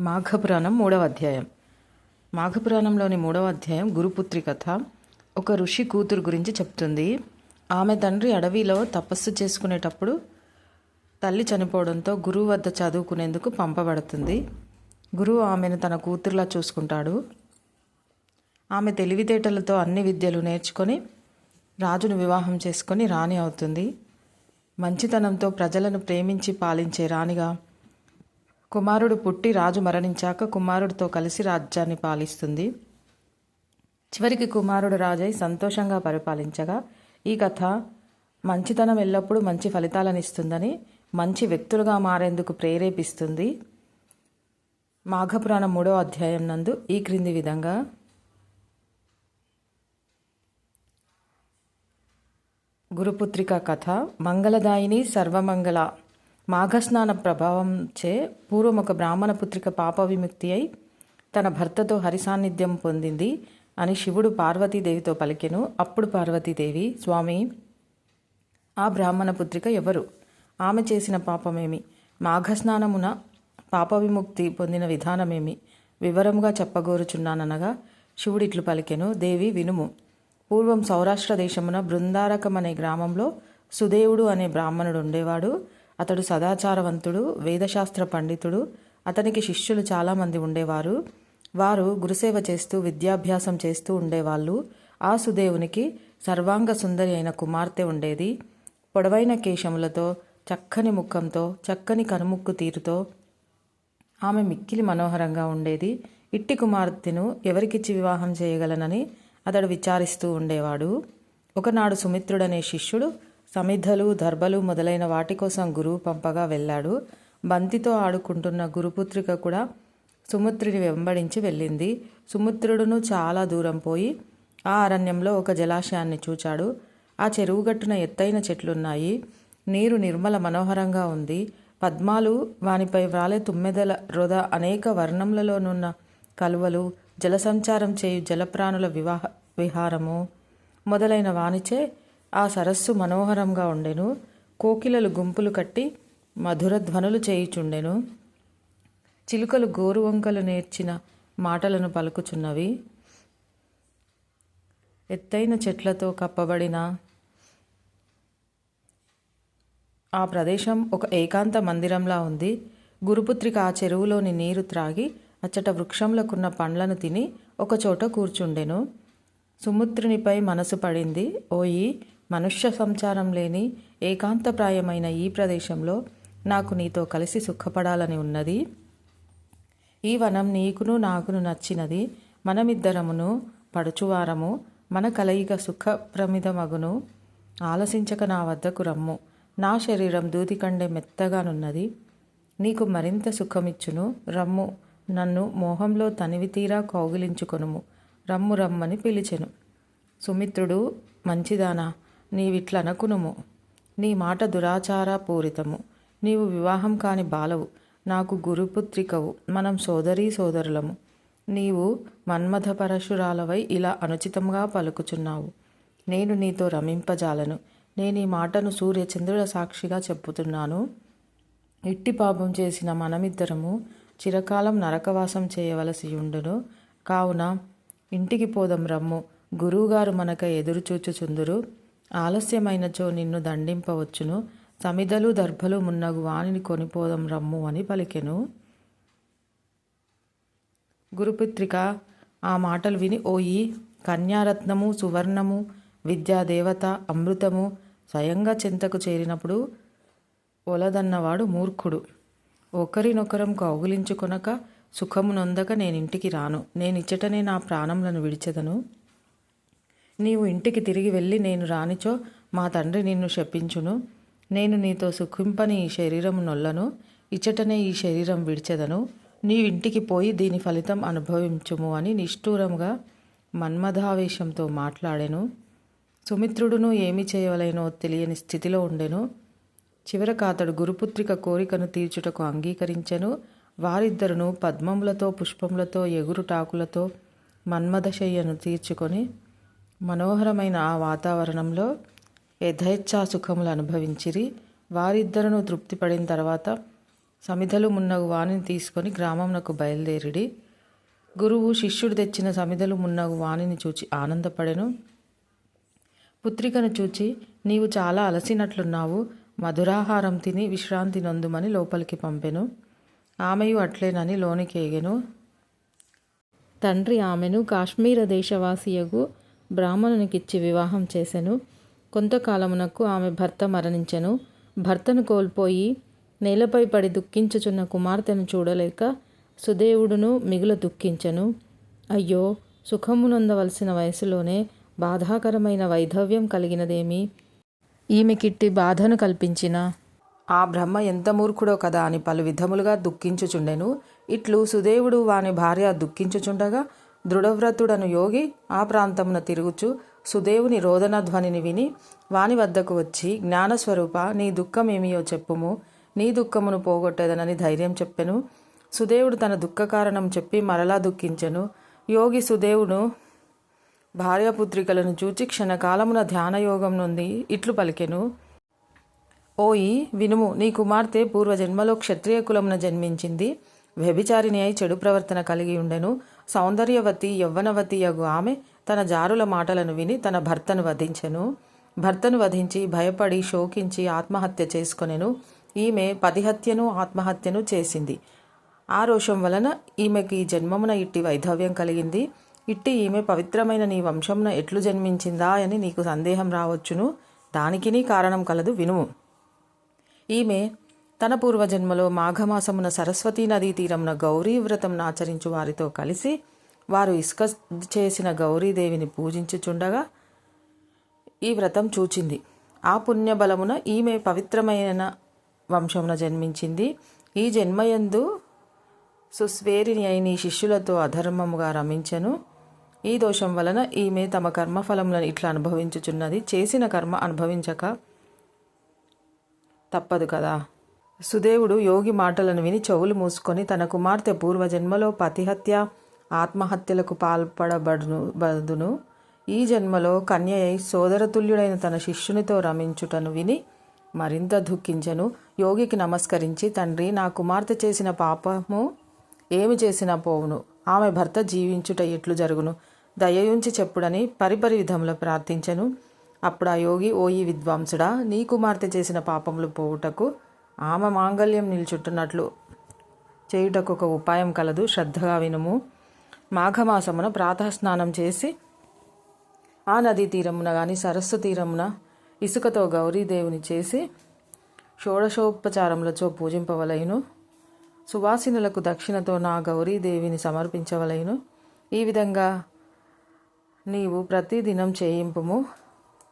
మాఘపురాణం మూడవ అధ్యాయం. మాఘపురాణంలోని మూడవ అధ్యాయం గురుపుత్రి కథ. ఒక ఋషి కూతురు గురించి చెప్తుంది. ఆమె తండ్రి అడవిలో తపస్సు చేసుకునేటప్పుడు తల్లి చనిపోవడంతో గురువు వద్ద చదువుకునేందుకు పంపబడుతుంది. గురువు ఆమెను తన కూతురులా చూసుకుంటాడు. ఆమె తెలివితేటలతో అన్ని విద్యలు నేర్చుకొని రాజును వివాహం చేసుకొని రాణి అవుతుంది. మంచితనంతో ప్రజలను ప్రేమించి పాలించే రాణిగా కుమారుడు పుట్టి రాజు మరణించాక కుమారుడితో కలిసి రాజ్యాన్ని పాలిస్తుంది. చివరికి కుమారుడు రాజై సంతోషంగా పరిపాలించగా ఈ కథ మంచితనం ఎల్లప్పుడూ మంచి ఫలితాలను ఇస్తుందని మంచి వ్యక్తులుగా మారేందుకు ప్రేరేపిస్తుంది. మాఘపురాణం మూడో అధ్యాయం నందు ఈ క్రింది విధంగా. గురుపుత్రిక కథ మంగళదాయిని సర్వమంగళ మాఘస్నాన ప్రభావంచే పూర్వం ఒక బ్రాహ్మణ పుత్రిక పాప విముక్తి అయి తన భర్తతో హరిసాన్నిధ్యం పొందింది అని శివుడు పార్వతీదేవితో పలికెను. అప్పుడు పార్వతీదేవి స్వామి ఆ బ్రాహ్మణ పుత్రిక ఎవరు? ఆమె చేసిన పాపమేమి? మాఘస్నానమున పాప విముక్తి పొందిన విధానమేమి? వివరముగా చెప్పగోరుచున్నాననగా శివుడిట్లు పలికెను. దేవి వినుము. పూర్వం సౌరాష్ట్ర దేశమున బృందారకం అనే గ్రామంలో సుదేవుడు అనే బ్రాహ్మణుడు ఉండేవాడు. అతడు సదాచారవంతుడు వేదశాస్త్ర పండితుడు. అతనికి శిష్యులు చాలామంది ఉండేవారు. వారు గురుసేవ చేస్తూ విద్యాభ్యాసం చేస్తూ ఉండేవాళ్ళు. ఆ సుదేవునికి సర్వాంగ సుందరి అయిన కుమార్తె ఉండేది. పొడవైన కేశములతో చక్కని ముఖంతో చక్కని కనుముక్కు తీరుతో ఆమె మిక్కిలి మనోహరంగా ఉండేది. ఇట్టి కుమార్తెను ఎవరికిచ్చి వివాహం చేయగలనని అతడు విచారిస్తూ ఉండేవాడు. ఒకనాడు సుమిత్రుడనే శిష్యుడు సమిధలు దర్భలు మొదలైన వాటి కోసం గురువు పంపగా వెళ్ళాడు. బంతితో ఆడుకుంటున్న గురుపుత్రిక కూడా సుముత్రిని వెంబడించి వెళ్ళింది. సుముత్రుడును చాలా దూరం పోయి ఆ అరణ్యంలో ఒక జలాశయాన్ని చూచాడు. ఆ చెరువు గట్టున ఎత్తైన చెట్లున్నాయి. నీరు నిర్మల మనోహరంగా ఉంది. పద్మాలు వానిపై వ్రాలే తుమ్మెదల రొద అనేక వర్ణములలోనున్న కలువలు జలసంచారం చేయు జలప్రాణుల వివాహ విహారము మొదలైన వానిచే ఆ సరస్సు మనోహరంగా ఉండెను. కోకిలలు గుంపులు కట్టి మధుర ధ్వనులు చేయుచుండెను. చిలుకలు గోరువంకలు నేర్చిన మాటలను పలుకుచున్నవి. ఎత్తైన చెట్లతో కప్పబడిన ఆ ప్రదేశం ఒక ఏకాంత మందిరంలా ఉంది. గురుపుత్రిక ఆ చెరువులోని నీరు త్రాగి అచ్చట వృక్షంలకున్న పండ్లను తిని ఒకచోట కూర్చుండెను. సుముద్రునిపై మనసు పడింది. ఓయి మనుష్య సంచారం లేని ఏకాంతప్రాయమైన ఈ ప్రదేశంలో నాకు నీతో కలిసి సుఖపడాలని ఉన్నది. ఈ వనం నీకును నాకును నచ్చినది. మనమిద్దరమును పడుచువారము. మన కలయిక సుఖప్రమిదమగును. ఆలసించక నా వద్దకు రమ్ము. నా శరీరం దూదికండే మెత్తగానున్నది. నీకు మరింత సుఖమిచ్చును. రమ్ము. నన్ను మోహంలో తనివి తీరా కౌగిలించుకొనుము. రమ్ము రమ్మని పిలిచెను. సుమిత్రుడు మంచిదానా? నీవిట్లనకునుము. నీ మాట దురాచార పూరితము నీవు వివాహం కాని బాలవు. నాకు గురుపుత్రికవు. మనం సోదరీ సోదరులము. నీవు మన్మథ పరశురాలవై ఇలా అనుచితంగా పలుకుచున్నావు. నేను నీతో రమింపజాలను. నేను ఈ మాటను సూర్యచంద్రుల సాక్షిగా చెప్పుతున్నాను. ఇట్టి పాపం చేసిన మనమిద్దరము చిరకాలం నరకవాసం చేయవలసి ఉండును. కావున ఇంటికి పోదం రమ్ము. గురువుగారు మనక ఎదురు చూచుచుందురు ఆలస్యమైనచో నిన్ను దండింపవచ్చును. సమిదలు దర్భలు మున్నగు వాణిని కొనిపోదం రమ్ము అని పలికెను. గురుపుత్రిక ఆ మాటలు విని ఓయి కన్యారత్నము సువర్ణము విద్యాదేవత అమృతము స్వయంగా చింతకు చేరినప్పుడు ఒలదన్నవాడు మూర్ఖుడు. ఒకరినొకరం కౌగులించుకొనక సుఖము నొందక నేను ఇంటికి రాను. నేను ఇచ్చటనే నా ప్రాణములను విడిచెదను. నీవు ఇంటికి తిరిగి వెళ్ళి నేను రానిచో మా తండ్రి నిన్ను శపించును. నేను నీతో సుఖింపని ఈ శరీరం నొల్లను ఇచ్చటనే ఈ శరీరం విడిచెదను. నీవింటికి పోయి దీని ఫలితం అనుభవించుము అని నిష్ఠూరంగా మన్మధావేశంతో మాట్లాడెను. సుమిత్రుడును ఏమి చేయవలైనో తెలియని స్థితిలో ఉండెను. చివరకు అతడు గురుపుత్రిక కోరికను తీర్చుటకు అంగీకరించెను. వారిద్దరును పద్మములతో పుష్పములతో ఎగురుటాకులతో మన్మథశయ్యను తీర్చుకొని మనోహరమైన ఆ వాతావరణంలో యథేచ్ఛా సుఖములు అనుభవించిరి. వారిద్దరూ తృప్తిపడిన తర్వాత సమిధలు మున్నగు వాణిని తీసుకొని గ్రామంనకు బయలుదేరిడి. గురువు శిష్యుడు తెచ్చిన సమిధలు మున్నగు వాణిని చూచి ఆనందపడెను. పుత్రికను చూచి నీవు చాలా అలసినట్లున్నావు మధురాహారం తిని విశ్రాంతి నొందుమని లోపలికి పంపెను. ఆమెయు అట్లేనని లోనికి ఎగెను తండ్రి ఆమెను కాశ్మీర దేశవాసియగు బ్రాహ్మణునికిచ్చి వివాహం చేసెను. కొంతకాలమునకు ఆమె భర్త మరణించెను. భర్తను కోల్పోయి నేలపై పడి దుఃఖించుచున్న కుమార్తెను చూడలేక సుదేవుడును మిగుల దుఃఖించెను. అయ్యో సుఖమునొందవలసిన వయసులోనే బాధాకరమైన వైధవ్యం కలిగినదేమి? ఈమెకిట్టి బాధను కల్పించిన? ఆ బ్రహ్మ ఎంత మూర్ఖుడో కదా అని పలు విధములుగా దుఃఖించుచుండెను. ఇట్లు సుదేవుడు వాని భార్య దుఃఖించుచుండగా దృఢవ్రతుడను యోగి ఆ ప్రాంతమున తిరుగుచు సుదేవుని రోదన ధ్వనిని విని వాని వద్దకు వచ్చి జ్ఞానస్వరూప నీ దుఃఖమేమియో చెప్పుము. నీ దుఃఖమును పోగొట్టేదనని ధైర్యం చెప్పెను. సుదేవుడు తన దుఃఖ కారణం చెప్పి మరలా దుఃఖించెను. యోగి సుదేవుడు భార్యాపుత్రికలను చూచి క్షణకాలమున ధ్యానయోగం నుండి ఇట్లు పలికెను. ఓయి వినుము నీ కుమార్తె పూర్వజన్మలో క్షత్రియ కులమున జన్మించింది. వ్యభిచారిణి అయి చెడు ప్రవర్తన కలిగి ఉండెను. సౌందర్యవతి యవ్వనవతియగు ఆమె తన జారుల మాటలను విని తన భర్తను వధించెను. భర్తను వధించి భయపడి శోకించి ఆత్మహత్య చేసుకొనెను. ఈమె పదిహత్యను ఆత్మహత్యను చేసింది. ఆ రోషం వలన ఈమెకి జన్మమున ఇట్టి వైధవ్యం కలిగింది. ఇట్టి ఈమె పవిత్రమైన నీ వంశమున ఎట్లు జన్మించిందా అని నీకు సందేహం రావచ్చును. దానికి నీ కారణం కలదు వినుము. ఈమె తన పూర్వజన్మలో మాఘమాసమున సరస్వతీ నదీ తీరమున గౌరీ వ్రతం ఆచరించు వారితో కలిసి వారు ఇసుక చేసిన గౌరీదేవిని పూజించుచుండగా ఈ వ్రతం చూచింది. ఆ పుణ్యబలమున ఈమె పవిత్రమైన వంశమున జన్మించింది. ఈ జన్మయందు సుస్వేరిని అయిన ఈ శిష్యులతో అధర్మముగా రమించెను. ఈ దోషం వలన ఈమె తమ కర్మఫలములను ఇట్లా అనుభవించుచున్నది. చేసిన కర్మ అనుభవించక తప్పదు కదా. సుదేవుడు యోగి మాటలను విని చెవులు మూసుకొని తన కుమార్తె పూర్వజన్మలో పతిహత్య ఆత్మహత్యలకు పాల్పడబడును. బదును ఈ జన్మలో కన్యయై సోదరతుల్యుడైన తన శిష్యునితో రమించుటను విని మరింత దుఃఖించెను. యోగికి నమస్కరించి తండ్రి నా కుమార్తె చేసిన పాపము ఏమి చేసినా పోవును. ఆమె భర్త జీవించుట ఎట్లు జరుగును? దయయుంచి చెప్పుడని పరిపరి విధంలో ప్రార్థించను. అప్పుడు ఆ యోగి ఓయి విద్వాంసుడా నీ కుమార్తె చేసిన పాపములు పోవుటకు ఆమె మాంగల్యం నిల్చుట్టున్నట్లు చేయుటకు ఒక ఉపాయం కలదు శ్రద్ధగా వినుము. మాఘమాసమున ప్రాతస్నానం చేసి ఆ నదీ తీరమున కానీ సరస్సు తీరమున ఇసుకతో గౌరీదేవుని చేసి షోడశోపచారములతో పూజింపవలయను. సువాసినులకు దక్షిణతో నా గౌరీదేవిని సమర్పించవలయును. ఈ విధంగా నీవు ప్రతిదినం చేయింపుము.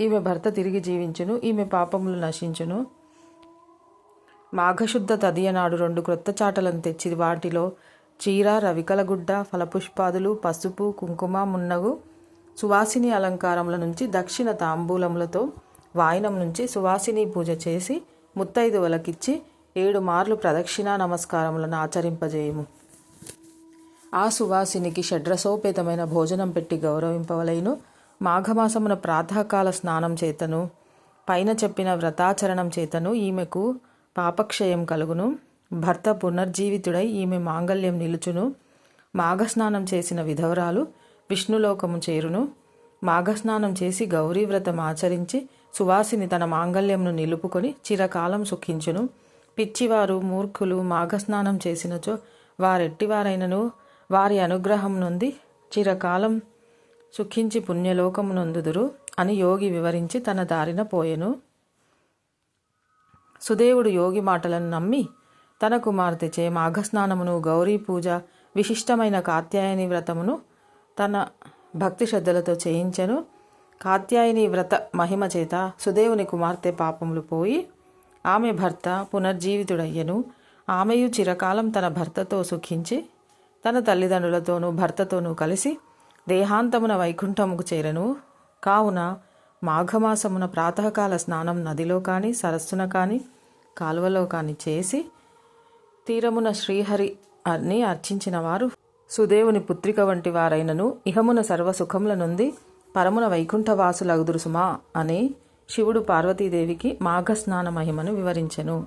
ఈమె భర్త తిరిగి జీవించును ఈమె పాపములు నశించును. మాఘశుద్ధ తదియనాడు రెండు క్రొత్త చాటలను తెచ్చి వాటిలో చీర రవికలగుడ్డ ఫలపుష్పాదులు పసుపు కుంకుమ మున్నగు సువాసిని అలంకారముల నుంచి దక్షిణ తాంబూలములతో వాయినం నుంచి సువాసిని పూజ చేసి ముత్తైదువలకిచ్చి ఏడు మార్లు ప్రదక్షిణా నమస్కారములను ఆచరింపజేయము. ఆ సువాసినికి షడ్రసోపేతమైన భోజనం పెట్టి గౌరవింపవలైను. మాఘమాసమున ప్రాతకాల స్నానం చేతను పైన చెప్పిన వ్రతాచరణం చేతను ఈమెకు పాపక్షయం కలుగును. భర్త పునర్జీవితుడై ఈమె మాంగల్యం నిలుచును. మాఘస్నానం చేసిన విధవరాలు విష్ణులోకము చేరును. మాఘస్నానం చేసి గౌరీవ్రతం ఆచరించి సువాసిని తన మాంగల్యంను నిలుపుకొని చిరకాలం సుఖించును. పిచ్చివారు మూర్ఖులు మాఘస్నానం చేసినచో వారెట్టివారైనను. వారి అనుగ్రహం నుండి చిరకాలం సుఖించి పుణ్యలోకమునందుదురు అని యోగి వివరించి తన దారిన పోయెను. సుదేవుడు యోగి మాటలను నమ్మి తన కుమార్తెచే మాఘస్నానమును గౌరీ పూజ విశిష్టమైన కాత్యాయని వ్రతమును తన భక్తి శ్రద్ధలతో చేయించెను. కాత్యాయని వ్రత మహిమ చేత సుదేవుని కుమార్తె పాపములు పోయి ఆమె భర్త పునర్జీవితుడయ్యను. ఆమెయు చిరకాలం తన భర్తతో సుఖించి తన తల్లిదండ్రులతోనూ భర్తతోనూ కలిసి దేహాంతమున వైకుంఠముకు చేరను. కావున మాఘమాసమున ప్రాతకాల స్నానం నదిలో కానీ సరస్సున కానీ కాలువలో కానీ చేసి తీరమున శ్రీహరి అని అర్చించిన వారు సుదేవుని పుత్రిక వంటి వారైనను. ఇహమున సర్వసుఖముల నుండి పరమున వైకుంఠవాసులగుదురు సుమా అని శివుడు పార్వతీదేవికి మాఘస్నాన మహిమను వివరించెను.